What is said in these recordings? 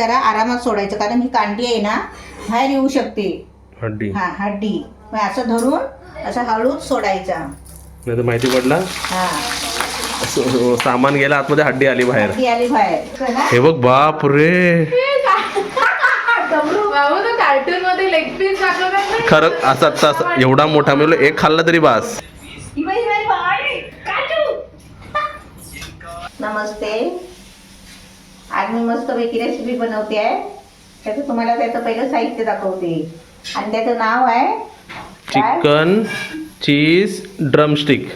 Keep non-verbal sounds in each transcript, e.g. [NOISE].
जरा आरामात सोडायचं कारण ही कांडी आहे ना बाहेर येऊ शकते. हड्डी. हा हड्डी. मग असं धरून असं हळूच सोडायचा. नाही तर माहिती पडला? हा. सामान गेला आतमध्ये हड्डी आली बाहेर. हड्डी आली बाहेर. ना हे बघ बाप रे. बाबू तो कार्टून मध्ये लेग पीस दाखवतात ना. खरं असं आता असं एवढा मोठा मी बोललो, एक खाल्ला तरी बास. नमस्ते. आज मी मस्त पैकी रेसिपी बनवते आहे. त्याचं तुम्हाला त्याचं पहिलं साहित्य दाखवते. आणि त्याचं नाव आहे काय? Chicken cheese drumstick.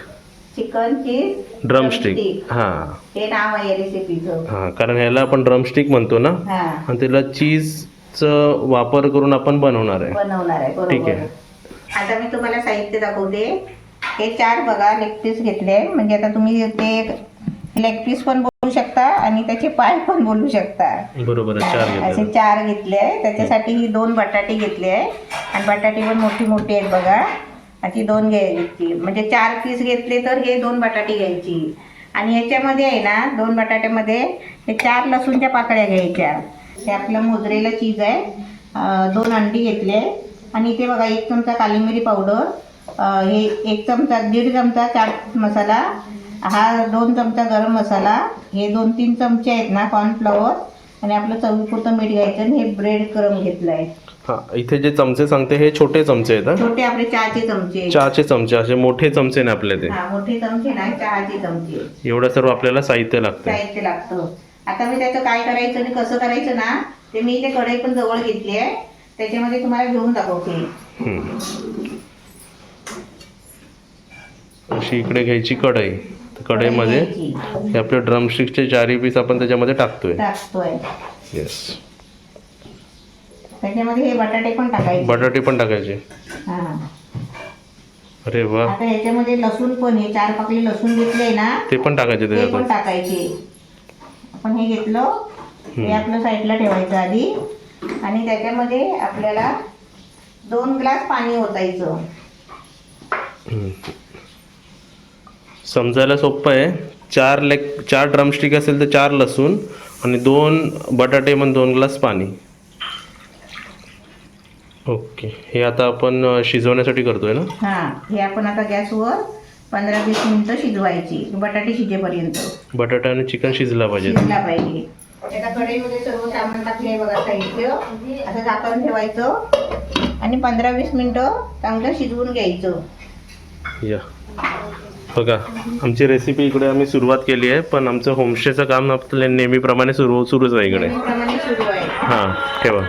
Chicken cheese drumstick. हा. हे नाव आहे रेसिपीचं हा कारण ह्याला आपण ड्रमस्टिक म्हणतो ना? हा. आणि त्याला चीजचा वापर करून आपण बनवणार आहे. बनवणार आहे ठीक बरोबर आहे. आता मी तुम्हाला साहित्य दाखवते. हे चार बघा लेग पीस घेतले. म्हणजे आता तुम्ही ते लेग पीस पण बोलू शकता आणि त्याचे पाय पण बोलू शकता. बरोबर असे चार घेतले आहे. त्याच्यासाठी ही दोन बटाटे घेतले आहे. आणि बटाटे पण मोठी मोठी आहेत बघा. अशी दोन घ्यायची. म्हणजे चार पीस घेतले तर हे दोन बटाटे घ्यायची. आणि ह्याच्यामध्ये आहे ना दोन बटाट्यामध्ये हे चार लसूणच्या पाकळ्या घ्यायच्या. हे आपलं मोजरेलं चीज आहे. दोन अंडी घेतले. आणि इथे बघा एक चमचा काली मिरी पावडर हे एक चमचा दीड चमचा चाट मसाला हा दोन चमचा गरम मसाला हे दोन तीन चमचे आहेत ना कॉर्नफ्लॉवर आणि आपलं चवीपुरतं मीठ घ्यायचं आणि हे ब्रेड क्रम घेतलं आहे हा इथे जे चमचे सांगते हे छोटे चमचे आहेत हा? छोटे आपले चहाचे चमचे चहाचे चमचे असे मोठे चमचे नाही आपले ते. हा मोठे चमचे नाही चहाचे चमचे एवढं सर्व आपल्याला साहित्य लागतं साहित्य लागतं. आता मी त्याचं काय करायचं आणि कसं करायचं ना ते मी इथे कढई पण जवळ घेतली आहे. त्याच्यामध्ये तुम्हाला घेऊन दाखवते. अशी इकडे घ्यायची कढई. कढईमध्ये. हे आपले ड्रमस्टिकचे चारही पीस आपण त्याच्यामध्ये टाकतोय. टाकतोय. येस त्याच्यामध्ये हे बटाटे पण टाकायचे. बटाटे पण टाकायचे. हा. अरे वा. आता ह्याच्यामध्ये लसूण पण हे चार पाकळी लसूण घेतले ना ते पण टाकायचे ते पण त्याच्यात टाकायचे. आपण हे घेतलं. हे. आपलं साईडला ठेवायचं आधी. आणि त्याच्यामध्ये आपल्याला दोन ग्लास पाणी ओतायचं. हम्म. समजायला सोपं आहे. चार लेग चार ड्रमस्टिक असेल तर चार लसूण आणि दोन बटाटे मग दोन ग्लास पाणी. ओके. हे आता आपण शिजवण्यासाठी करतोय ना? हा. हे आपण आता गॅसवर पंधरा वीस मिनिटं शिजवायची. बटाटे शिजेपर्यंत. बटाटा आणि चिकन शिजला पाहिजे. शिजला पाहिजे. एका कढईमध्ये सर्व सामान टाकले बघा साहित्य. असं झाकण ठेवायचं. आणि पंधरा वीस मिनिटं चांगलं शिजवून घ्यायचं. या. बघा आमची रेसिपी इकडे आम्ही सुरुवात केली आहे पण आमचं होमस्टेचं काम आपल्या नेहमीप्रमाणे सुरू सुरूच आहे इकडे. हां ठेवा.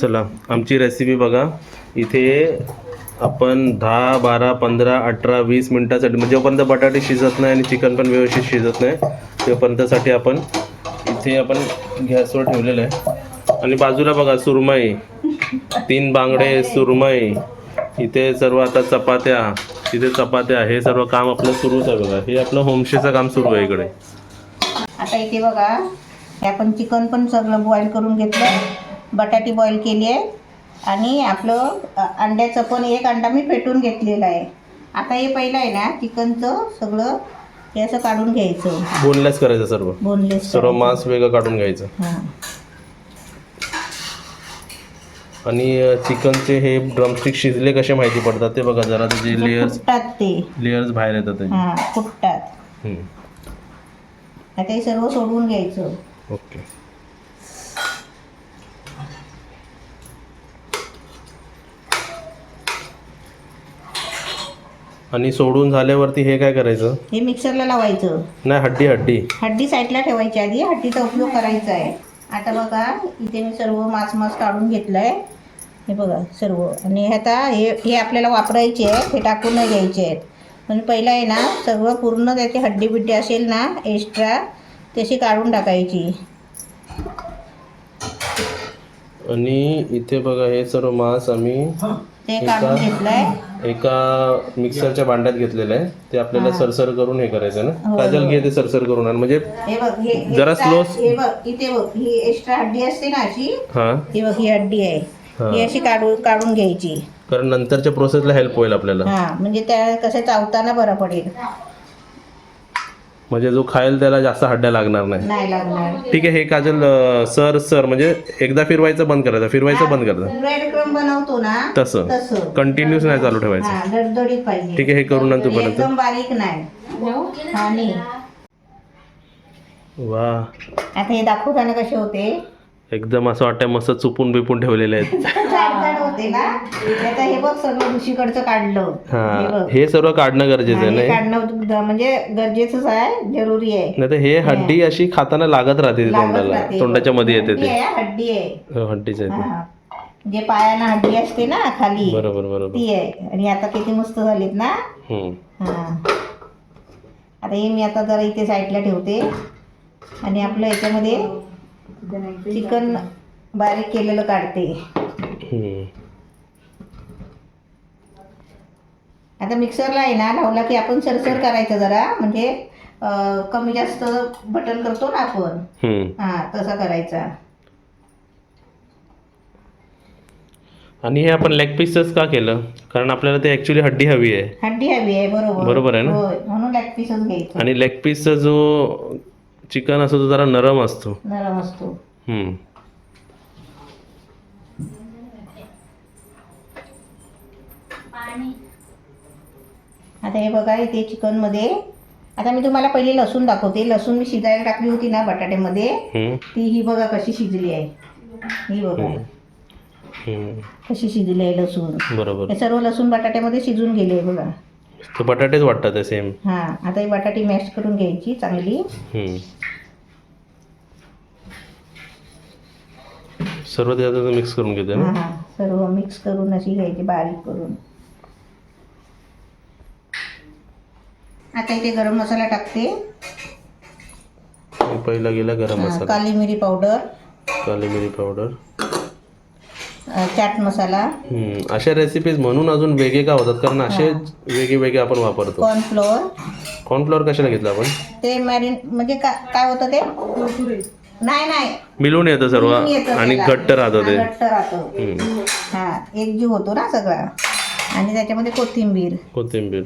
चला आमची रेसिपी बघा. इथे आपण दहा बारा पंधरा अठरा वीस मिनटासाठी म्हणजे जोपर्यंत बटाटे शिजत नाही आणि चिकन पण व्यवस्थित शिजत नाही तोपर्यंतसाठी आपण इथे आपण गॅसवर ठेवलेलं आहे. आणि बाजूला बघा सुरमई. तीन बांगडे सुरमई. इथे सर्व आता चपात्या. तिथे चपात्या हे सर्व काम आपलं सुरूच आहे बघा. हे आपलं होमस्टेचं काम सुरू आहे इकडे. आता इथे बघा हे आपण चिकन पण सगळं बॉईल करून घेतलं. बटाटी बॉईल केली आहे. आणि आपलं अंड्याचं पण एक अंडा मी फेटून घेतलेला आहे. आता हे पहिलं आहे ना चिकनचं सगळं हे असं काढून घ्यायचं. बोनलेस करायचं सर्व. बोनलेस सर्व मांस वेगळं काढून घ्यायचं. हां. आणि चिकनचे हे ड्रमस्टिक शिजले कसे माहिती पडतात ते बघा जरा त्याचे लेयर्स फुटतात ते. लेयर्स बाहेर येतात त्याचे. हां फुटतात. हम्म. आता हे सर्व सोडवून घ्यायचं. ओके. आणि सोडून झाल्यावरती हे काय करायचं? हे मिक्सरला लावायचं. नाही हड्डी हड्डी. हड्डी साईडला ठेवायची आधी. हड्डीचा उपयोग करायचा आहे. आता बघा इथे मी सर्व मांस मांस काढून घेतलं आहे हे बघा सर्व. आणि हे आता हे हे आपल्याला वापरायचे आहे हे टाकून नाही घ्यायचे आहेत. पण पहिलं आहे ना सगळं पूर्ण त्याची हड्डी बिड्डी असेल ना एक्स्ट्रा तशी काढून टाकायची. आणि इथे बघा हे सर्व मांस आम्ही ते हे काढून का? घेतलं आहे एका मिक्सरच्या भांड्यात घेतलेलं आहे. ते आपल्याला. सरसर करून हे करायचं ना? हो, काजल हो. घे ते सरसर करून आण. म्हणजे हे बघ हे हे जरा slow- हे बघ इथे बघ ही एक्स्ट्रा हड्डी असते ना अशी? हा. ही बघ ही हड्डी आहे. हा. अशी काढून काढून घ्यायची. कारण नंतरच्या प्रोसेसला हेल्प होईल आपल्याला. हा म्हणजे त्या कसं चावताना बरं पडेल. म्हणजे जो खायला त्याला जास्त हड्ड्या लागणार नाही. नाही लागणार. ठीक आहे हे काजल अं, सर सर म्हणजे एकदा फिरवायचं बंद करायचं. फिरवायचं बंद करायचं ब्रेड क्रम बनवतो ना तसं. तसं. कंटिन्यूस नाही चालू ठेवायचं. हा दडदडीत पाहिजे. ठीक आहे हे करू नंतर एकदम बारीक नाही. आणि वा. आता हे दाखवताना कसे होते? एकदम असं वाटतं मस्त चुपून बिपून ठेवलेले आहेत. [LAUGHS] जाड होते ना. आता हे बघ दुसरीकडचं काढलं. हे बघ. सर्व काढणं गरजेचं आहे नाही? काढणं म्हणजे गरजेचंच आहे जरुरी आहे. नाही तर हे हड्डी अशी खाताना लागत राहते तोंडाला. राहते. तोंडाच्या मध्ये येते हड्डी ते. आहे हड्डी आहे. हो, हड्डीच आहे हा. जे पायाला हड्डी असते ना खाली बरोबर बरोबर. ती आहे. आणि आता किती मस्त झालीत ना. हा. आता हे मी आता जरा इथे साईडला ठेवते. आणि आपलं याच्यामध्ये चिकन बारीक केलेलं काढते. हम्म. आता मिक्सरला आहे ना लावला की आपण सरसर करायचं जरा म्हणजे कमी जास्त बटन करतो ना आपण. हम्म. हा तसा करायचा. आणि हे आपण लेग पीसच का केलं? कारण आपल्याला ते ऍक्च्युली हड्डी हवी आहे. हड्डी हवी आहे बरोबर. बरोबर आहे ना? म्हणून लॅग पीसच घ्यायचं. आणि लेग पीसचा जो चिकन असतो तो जरा नरम असतो. नरम असतो. हम्म. आता हे बघा इथे चिकनमध्ये. आता मी तुम्हाला पहिले लसूण दाखवते. लसूण मी शिजायला टाकली होती ना बटाट्यामध्ये. हम्म. ती ही बघा कशी शिजली आहे. ही बघा. हम्म. कशी शिजली आहे लसूण. बरोबर. हे सर्व लसूण बटाट्यामध्ये शिजून गेले बघा. ते बटाटेच वाटतात सेम हा आता ही बटाटी मॅश करून घ्यायची चांगली. सर्व त्याच्यात मिक्स करून घेते हा ना? हा सर्व मिक्स करून अशी घ्यायची बारीक करून. आता इथे गरम मसाला टाकते. पहिला गेला गरम हा, मसाला. काली मिरी पावडर काली मिरी पावडर चाट मसाला. हम्म. अशा रेसिपीज म्हणून अजून वेगळे का होतात? कारण असे वेगळे वेगळे आपण वापरतो. कॉर्नफ्लोअर कॉर्नफ्लॉवर कशाला घेतलं आपण? ते मॅरिन म्हणजे का काय होतं ते? नाही नाही. मिळून येतं सर्व मिळून येतं आणि त्याला. घट्ट राहतं हा, ते घट्ट राहतं. हम्म. हा एकजीव होतो ना सगळा. आणि त्याच्यामध्ये कोथिंबीर. कोथिंबीर.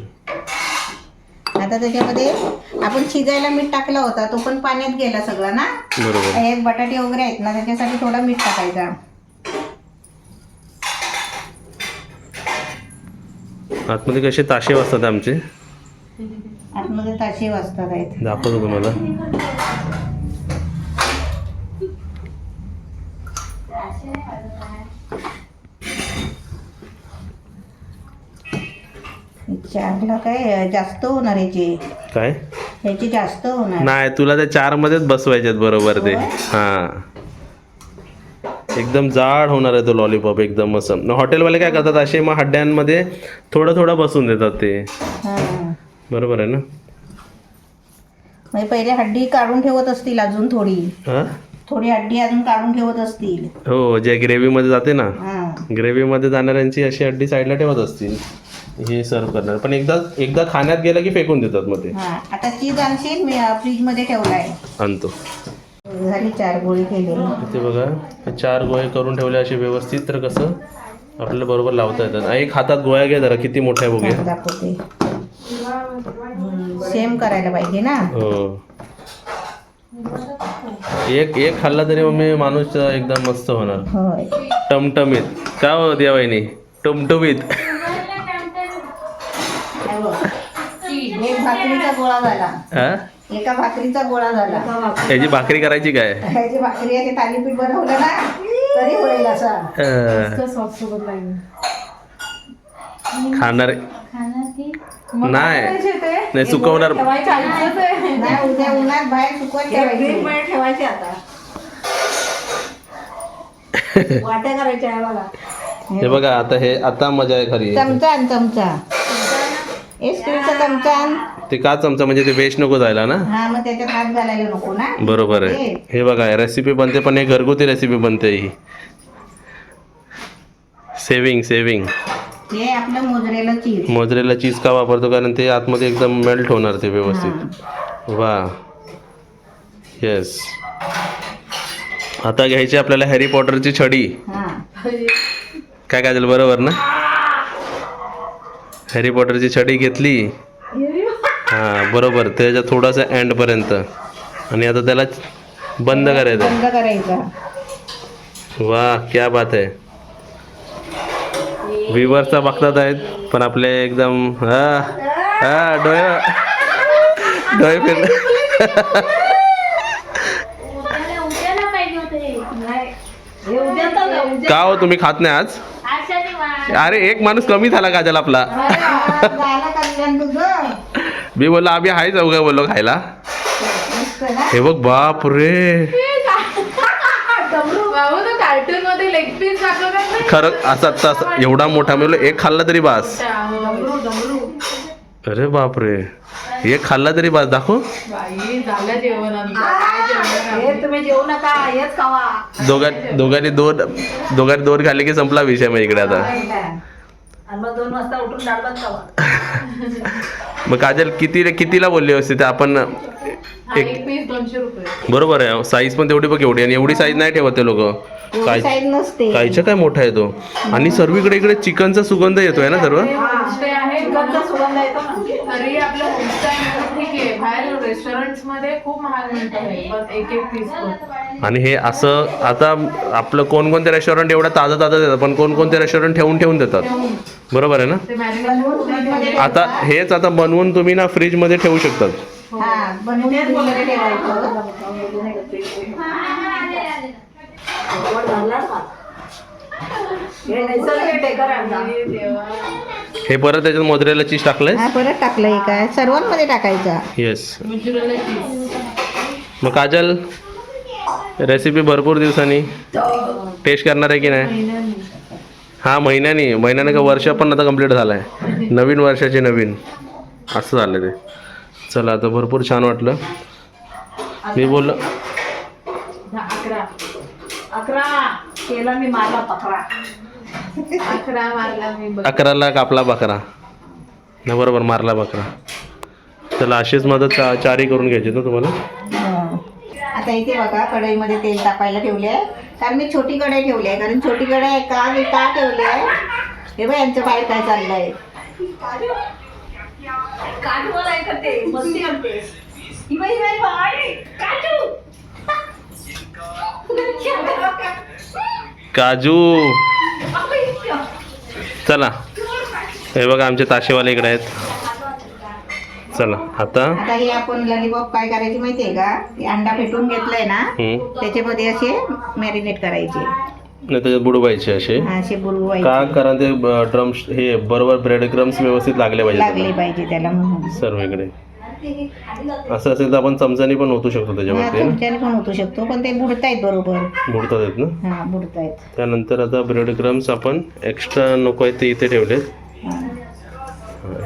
आता त्याच्यामध्ये आपण शिजायला मीठ टाकला होता तो पण पाण्यात गेला सगळा ना? बरोबर. हे बटाटे वगैरे आहेत ना त्याच्यासाठी थोडा मीठ टाकायचा. आतमध्ये कसे ताशे वाजतात आमचे? आतमध्ये ताशे वाजतात आहेत. दाखवतो तुम्हाला. चारला काय जास्त होणार याचे काय? जास्त होणार. नाही तुला त्या चार मध्येच बसवायच्यात बरोबर ते? हा. एकदम जाड होणार आहे तो लॉलीपॉप एकदम असं. हॉटेलवाले काय करतात असे मग हड्ड्यांमध्ये थोडं थोडं बसून देतात ते. हा बरोबर आहे ना? म्हणजे पहिले हड्डी काढून ठेवत असतील अजून थोडी. हा? थोडी हड्डी अजून काढून ठेवत असतील. हो जे ग्रेव्हीमध्ये जाते ना हा. ग्रेव्हीमध्ये जाणाऱ्यांची अशी हड्डी साईडला ठेवत असतील. हे सर्व करणार. पण एकदा एकदा खाण्यात गेलं की फेकून देतात मग ते. हा. आता चीज आणशील मी फ्रीजमध्ये ठेवलाय. आणतो. झाली चार गोळी केली. इथे बघा हे चार गोळे करून ठेवले असे व्यवस्थित तर कसं आपल्याला बरोबर लावता येतात. एक हातात गोळ्या घ्या जरा किती मोठ्या बघूया. दाखवते. सेम करायला पाहिजे ना? हो. एक एक खाल्ला तरी मग मी माणूस एकदम मस्त होणार. होय. टमटमीत. काय हो द्या वहिनी? टमटमीत. बघ. एक भाकरीचा गोळा झाला. हा? एका भाकरीचा गोळा झाला. याची भाकरी करायची काय? ह्याची भाकरी आहे ते थालीपीठ बनवलं ना. तरी होईल असा. अं, सॉस सोबत लागेल. खाणार नाही. काय करायचे ते? नाही सुकवणार ठेवायचं. नाही उद्या उन्हात बाहेर आता. [LAUGHS] वाट्या करायच्या हे बघा आता हे आता मजा आहे खरी. चमचा आण चमचा. चमचा. ते का चमचा? म्हणजे ते वेस्ट नको जायला ना? हा मग त्याच्यात हात घालायला नको ना. बरोबर आहे. हे. बघा रेसिपी बनते पण हे घरगुती रेसिपी बनते ही. सेविंग सेविंग हे आपलं मोजरेलं चीज मोजरेला चीज का वापरतो? कारण ते आतमध्ये एकदम मेल्ट होणार ते व्यवस्थित. वा. येस आता घ्यायची आपल्याला हॅरी पॉटरची छडी. हा. काय काय झालं बरोबर ना? हॅरी पॉटरची छडी घेतली. हां बरोबर. त्याच्या थोडासा एंडपर्यंत आणि आता त्याला बंद करायचं. बंद करायचा. वा क्या बात आहे. विवरचा बघतात आहेत पण आपले एकदम हा हा डोळे डोळे का हो तुम्ही खात नाही आज? अरे एक माणूस कमी झाला काजल आपला? मी बोललो आम्ही आहे चौघा बोललो खायला. हे बघ बाप रे. बाबू तो कार्टून मध्ये लेग पीस दाखवतात ना? खरं असं आता असं एवढा मोठा मी बोललो एक खाल्ला तरी बास. डमरू अरे बाप रे. एक खाल्ला तरी बास दाखव. जेवण हे तुम्ही जेवू नका हेच खावा. दोघां दोघांनी दोन दोघांनी दोन खाल्ले की संपला विषय मग इकडे आता. आणि मग दोन वाजता उठून डाळ भात खावा. [LAUGHS] मग काजल किती कितीला बोलली व्यवस्थित? आपण एक पीस दोनशे रुपये. बरोबर आहे. साईज पण तेवढी बघ एवढी आणि एवढी साईज नाही ठेवत ते लोक. काय नसते. कायच्या काय मोठा आहे तो. आणि सर्वीकडे इकडे चिकनचा सुगंध येतोय ना सर्व? होमस्टे आहे चिकनचा सुगंध येतो ना. तरी आपलं होमस्टे आहे. ठीक आहे. बाहेर रेस्टॉरंटमध्ये खूप महाग मिळतं पण एक एक पीस पण. आणि हे असं आता आपलं कोणकोणते रेस्टॉरंट एवढं ताजं ताजं देतात पण कोणकोणते रेस्टॉरंट ठेवून ठेवून देतात. बरोबर आहे ना? ते आता हेच आता बनवून तुम्ही ना फ्रीजमध्ये ठेवू शकतात. हा. बनवून ठेवायचं. हे परत त्याच्यात मोजरेला चीज टाकलंय? हा परत टाकलंय काय सर्वांमध्ये टाकायचा. येस मिजुरला चीज मग काजल रेसिपी भरपूर दिवसांनी. टेस्ट करणार आहे की नाही? हा महिन्यानी. महिन्याने का वर्ष पण आता कंप्लीट झालं आहे नवीन वर्षाचे नवीन. असं झालं ते. चला आता भरपूर छान वाटलं. मी बोललो अकरा. अकरा. केला मी मारला पकरा अकरा मारला मी बघ अकराला कापला बकरा. नाही बरोबर मारला बकरा. चला अशीच मदत चा चारी करून घ्यायची ना तुम्हाला? हं. आता इथे बघा कढईमध्ये तेल तापायला ठेवले आहे कारण मी छोटी कढई ठेवली आहे. कारण छोटी कढई का मी का ठेवली आहे. हे बघ यांचं बाहेर काय चाललंय. काजू मला ऐकते मस्ती करते ही बाई बाई बाई काजू. काजू चला. हे बघा आमचे ताशेवाले इकडे आहेत. चला आता? आता हे आपण लॉलीपॉप काय करायची माहितीये का? अंडा फेटून घेतलंय ना. त्याच्यामध्ये असे मॅरिनेट करायचे. नाही त्याच्यात बुडवायचे असे. हा, असे का? कारण ते ड्रम्स हे बरोबर ब्रेड क्रम्स व्यवस्थित लागले पाहिजे लागले. पाहिजे त्याला म्हणून. सर्व इकडे असं असेल तर आपण चमचानी पण ओतू शकतो हा त्याच्यावरती ना तुमच्याने पण होतो शकतो पण ते बुडतायत बरोबर. बुडतात आहेत ना? हा बुडतायत. त्यानंतर आता ब्रेड क्रम्स आपण एक्स्ट्रा नको आहेत ते इथे ठेवलेत. हा.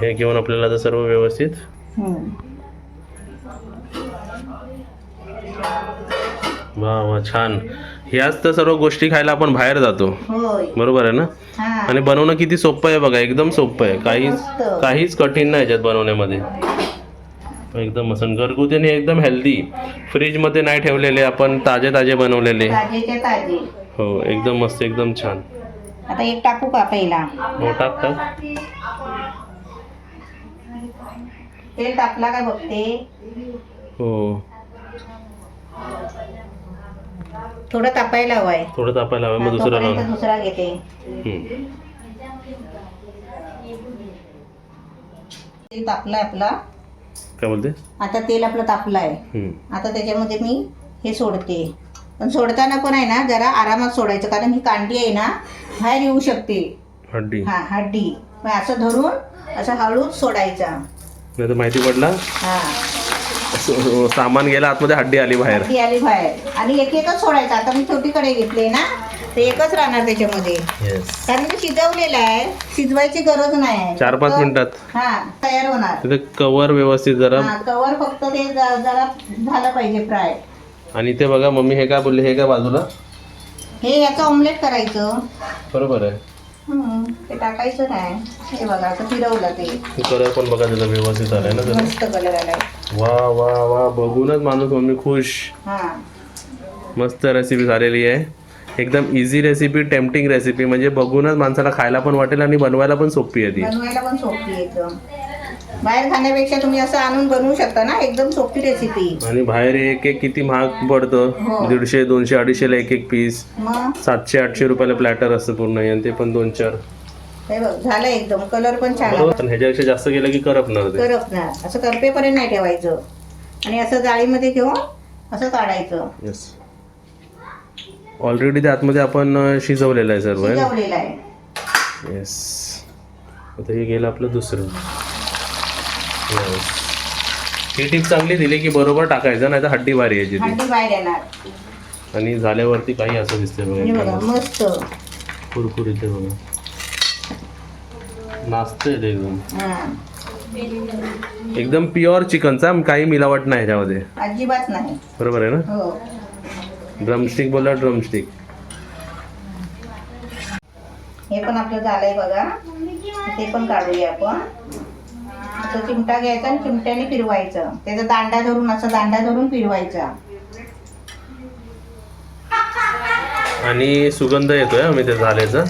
हे घेऊन आपल्याला आता सर्व व्यवस्थित. हम्म. वा वा छान. ह्याच तर सर्व गोष्टी खायला आपण बाहेर जातो. बरोबर आहे ना? हा. आणि बनवणं किती सोपं आहे बघा एकदम सोपं आहे. काहीच. काहीच कठीण नाही याच्यात बनवण्यामध्ये. एकदम आणि घरगुती आणि एकदम हेल्दी फ्रीजमध्ये नाही ठेवलेले आपण ताजे ताजे बनवलेले. हो एकदम मस्त एकदम छान. आता एक टाकू का पहिला? हो टाक टाक. तेल टाकला काय बघते? हो. थोडं तापायला हवंय थोडं तापायला हवं मग दुसरं तोपर्यंत लावा. दुसरा घेते. हम्म. तेल तापलाय आपला. काय बोलते? आता तेल आपलं तापलंय. हम्म. आता त्याच्यामध्ये मी हे सोडते. पण सोडताना पण आहे ना जरा आरामात सोडायचं कारण ही कांडी आहे ना बाहेर येऊ शकते. हड्डी. हा हड्डी. मग असं धरून असं हळूच सोडायचा. नाही तर माहिती पडला? हा. [LAUGHS] सामान गेला आतमध्ये हड्डी आली बाहेर. हड्डी आली बाहेर. आणि एक एकच सोडायचा. आता मी छोटी कढई घेतली ना तर एकच राहणार त्याच्यामध्ये. येस कारण मी शिजवलेलं आहे. शिजवायची गरज नाही. चार पाच मिनिटात. हा तयार होणार. तिथे कवर व्यवस्थित जरा हा कवर फक्त ते ज- जरा झालं पाहिजे फ्राय. आणि इथे बघा मम्मी हे काय बोलले हे काय बाजूला? हे याचं ऑमलेट करायचं. बरोबर आहे. ते टाकायचं नाही. हे बघा फिरवलं ते. कलर पण बघा त्याचा व्यवस्थित आलाय ना मस्त कलर आलाय. वा वा वा बघूनच माणूस मम्मी खुश. हा. मस्त रेसिपी झालेली आहे. एकदम इझी रेसिपी टेम्पटिंग रेसिपी म्हणजे बघूनच माणसाला खायला पण वाटेल आणि बनवायला पण सोपी आहे ती. बनवायला पण सोपी आहे बाहेर खाण्यापेक्षा तुम्ही असं आणून बनवू शकता ना? एकदम सोपी रेसिपी आणि बाहेर एक एक किती महाग पडतं? हो. दीडशे दोनशे अडीचशेला एक एक पीस मग? सातशे आठशे रुपयाला प्लॅटर असतं पूर्ण हे, आणि ते पण दोन चार. हे बघ झालं एकदम. कलर पण छान आला. पण ह्याच्यापेक्षा जास्त गेलं की करपणार ते. करपणार. असं करपेपर्यंत नाही ठेवायचं. आणि असं जाळीमध्ये घेऊन असं काढायचं. येस ऑलरेडी ते आतमध्ये आपण अं, शिजवलेलं आहे सर्व शिजवलेलं आहे. येस आता हे गेलं आपलं दुसरं. ही टीप चांगली दिली की बरोबर टाकायचं नाही तर हड्डी भारी यायची ती. हंडी बाहेर येणार. आणि झाल्यावरती काही असं दिसतंय हे बघा बघा मस्त. कुरकुरीत आहे बघा. नाचतंय ते एकदम. हा. एकदम प्युअर चिकनचा काही मिलावट नाही ह्याच्यामध्ये. अजिबात नाही. बरोबर आहे ना? हो. ड्रमस्टिक बोला ड्रमस्टिक हे पण आपलं झालंय बघा. ते पण काढूया आपण. असं चिमटा घ्यायचा आणि चिमट्याने फिरवायचं. त्याचा दांडा धरून असं दांडा धरून फिरवायचा. आणि सुगंध येतोय आम्ही ते झाल्याचा.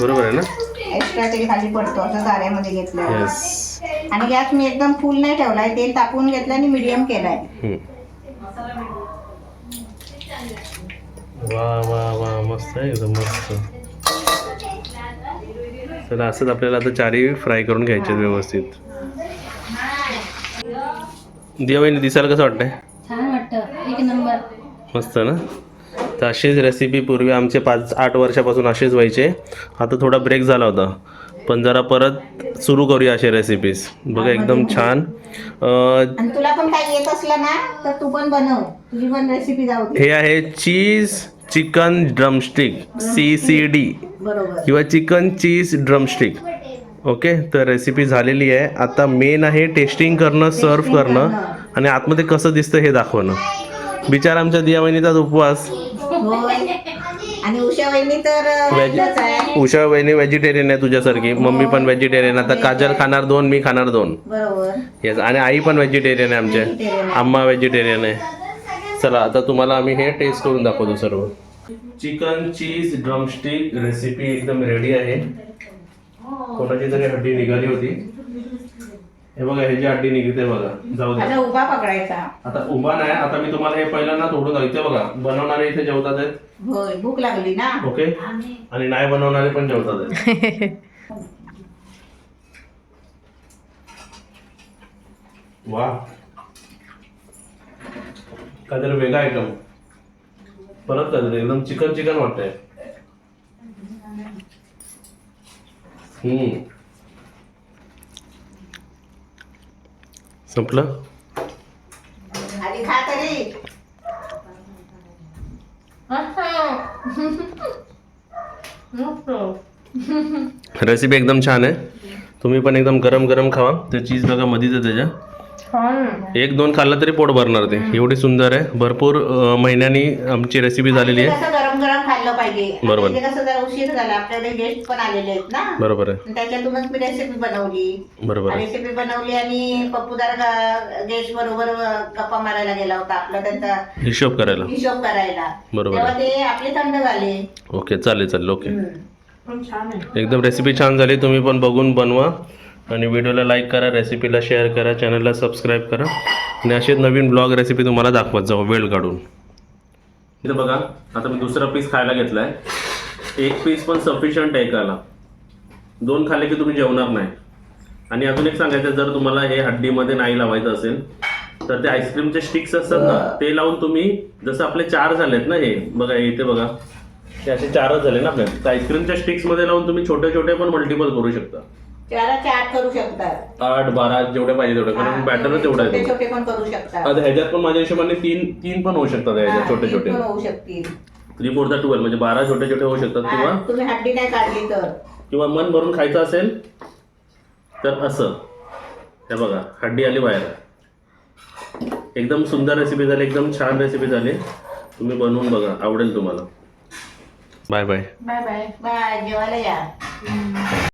बरोबर आहे ना? एक्स्ट्रा तेल खाली पडतो असं झाऱ्यामध्ये घेतलं येस आणि गॅस मी एकदम फुल नाही ठेवलाय तेल तापवून घेतलं आणि मिडियम केलाय. वा वा वा मस्त आहे एकदम मस्त. चला असंच आपल्याला आता चारही फ्राय करून घ्यायचे व्यवस्थित. वहिनी दिसायला कसं वाटतंय? छान वाटतं. एक नंबर. मस्त ना? तर अशीच रेसिपी पूर्वी आमचे पाच आठ वर्षापासून असेच व्हायचे. आता थोडा ब्रेक झाला होता. पण जरा परत सुरू करूया असे रेसिपीज बघा एकदम छान. आणि तुला पण काही येत असलं ना तर तू पण बनव. तुझी पण रेसिपी जाऊ दे. हे आहे cheese chicken drumstick C C D बरोबर. किंवा चिकन चीज ड्रमस्टिक ओके तर रेसिपी झालेली आहे. आता मेन आहे टेस्टिंग करणं सर्व Tasting करणं. आणि आतमध्ये कसं दिसतं हे दाखवणं. बिचार आमच्या दिया वहिनीचाच उपवास. आणि उषा वहिनी तर उषा वहिनी व्हेजिटेरियन आहे. तुझ्यासारखी. मम्मी पण व्हेजिटेरियन आता काजल खाणार दोन मी खाणार दोन. येस आणि आई पण व्हेजिटेरियन आहे आमच्या. आम्हा व्हेजिटेरियन आहे. चला आता तुम्हाला आम्ही हे टेस्ट करून दाखवतो सर्व. चिकन चीज ड्रमस्टिक रेसिपी एकदम रेडी आहे. कोणाची तरी हड्डी निघाली होती. हे बघा ह्याची हड्डी निघते बघा. जाऊ दे. आता उभा पकडायचा. आता उभा नाही. आता मी तुम्हाला हे पहिल्यांदा तोडून दाखवतो. इथे बघा बनवणारे इथे जेवतात आहेत. होय भूक लागली ना? ओके? आणि नाही बनवणारे पण जेवतात आहेत. वा. काहीतरी वेगळा आयटम परत काहीतरी एकदम चिकन चिकन वाटतंय. हम्म संपलं? आधी खा तरी. रेसिपी एकदम छान आहे. तुम्ही पण एकदम गरम गरम खावा. ते चीज बघा मधीच आहे त्याच्या. एक दोन खाल्लं तरी पोट भरणार ते. एवढी सुंदर आहे. भरपूर महिन्यांनी आमची रेसिपी झालेली आहे कसं गरम गरम खाल्लं पाहिजे. बरोबर. ते कसं जरा उशीर झाला आपल्याकडे गेस्ट पण आलेले आहेत ना. बरोबर आहे. त्याच्यातूनच मी रेसिपी बनवली. बरोबर आहे. रेसिपी बनवली आणि गेस्ट बरोबर गप्पा मारायला गेला होता आपला त्यांचा हिशोब करायला. हिशोब करायला. बरोबर तेव्हा ते आपले थंड झाले. ओके चालेल चालेल ओके. हम्म. पण छान आहे. एकदम रेसिपी छान झाली. तुम्ही पण बघून बनवा. आणि व्हिडिओला लाईक करा रेसिपीला शेअर करा चॅनलला सबस्क्राईब करा. आणि असे नवीन ब्लॉग रेसिपी तुम्हाला दाखवत जाऊ वेळ काढून. इथं बघा आता मी दुसरा पीस खायला घेतलाय. एक पीस पण सफिशियंट आहे एकाला दोन खाल्ले की तुम्ही जेवणार नाही. आणि अजून एक सांगायचं जर तुम्हाला हे हड्डीमध्ये नाही लावायचं असेल तर ते आईस्क्रीमचे स्टिक्स असतात ना ते लावून तुम्ही जसं आपले चार झालेत ना हे बघा इथे बघा. ते असे चारच झाले ना आपल्या तर आईस्क्रीमच्या स्टिक्समध्ये लावून तुम्ही छोटे छोटे पण मल्टिपल करू शकता. करू शकतात. आठ बारा जेवढे पाहिजे तेवढे कारण बॅटर तेवढं छोटे आहे छोटे पण करू शकतात. आता ह्याच्यात पण माझ्या हिशोबाने तीन तीन पण होऊ शकतात ह्याच्यात छोटे ते छोटे पण होऊ शकतील. थ्री फोर द ट्वेल्व म्हणजे बारा छोटे छोटे होऊ शकतात किंवा हा, तुम्ही हड्डी नाही काढली तर. किंवा मन भरून खायचं असेल तर असं. हे बघा हड्डी आली बाहेर. एकदम सुंदर रेसिपी झाली एकदम छान रेसिपी झाली. तुम्ही बनवून बघा आवडेल तुम्हाला. Bye bye bye bye bye जेवायला या.